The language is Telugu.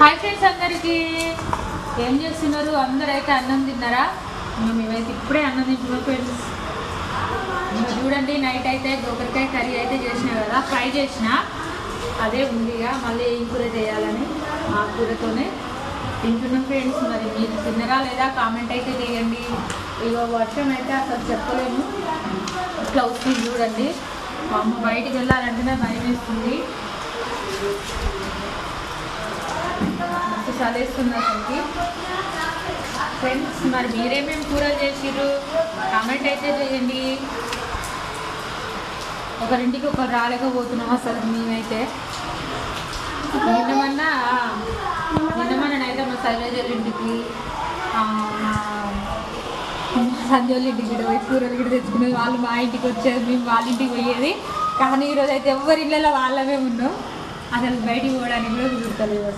హాయ్ ఫ్రెండ్స్ అందరికి. ఏం చేస్తున్నారు? అందరూ అయితే అన్నం తిన్నారా? మేమైతే ఇప్పుడే అన్నం తింటున్నాం ఫ్రెండ్స్. ఇంకా చూడండి నైట్ అయితే గోకరకాయ కర్రీ అయితే చేసిన కదా ఫ్రై చేసిన. అదే ఉంది ఇక మళ్ళీ ఏం కూర చేయాలని ఆ కూరతోనే తింటున్నాం ఫ్రెండ్స్. మరి మీరు తిన్నరా లేదా కామెంట్ అయితే చేయండి. ఇక వర్షం అయితే అసలు చెప్పలేము. ఇట్లా వస్తుంది చూడండి. మా అమ్మ బయటికి వెళ్ళాలంటేనే భయం వేస్తుంది. మస్తు అసలుకి ఫ్రెండ్స్ మరి మీరేమేమి కూరలు చేసిర్రు? కామెంట్ అయితే చేయండి. ఒకరింటికి ఒకరు రాలేకపోతున్నాం అసలు మేమైతే. నిన్నమన్నా నిన్నమన్న అయితే మా శైలజల ఇంటికి మా ఇంటికి కూడా పోయి కూరలు కూడా తెచ్చుకునేది వాళ్ళు మా ఇంటికి వచ్చేది మేము వాళ్ళ ఇంటికి పోయేది. కానీ ఈరోజు అయితే ఎవరి ఇళ్ళలో వాళ్ళమే ఉన్నాం. అసలు బయటికి పోవడానికి కూడా కుదురుతలేదు.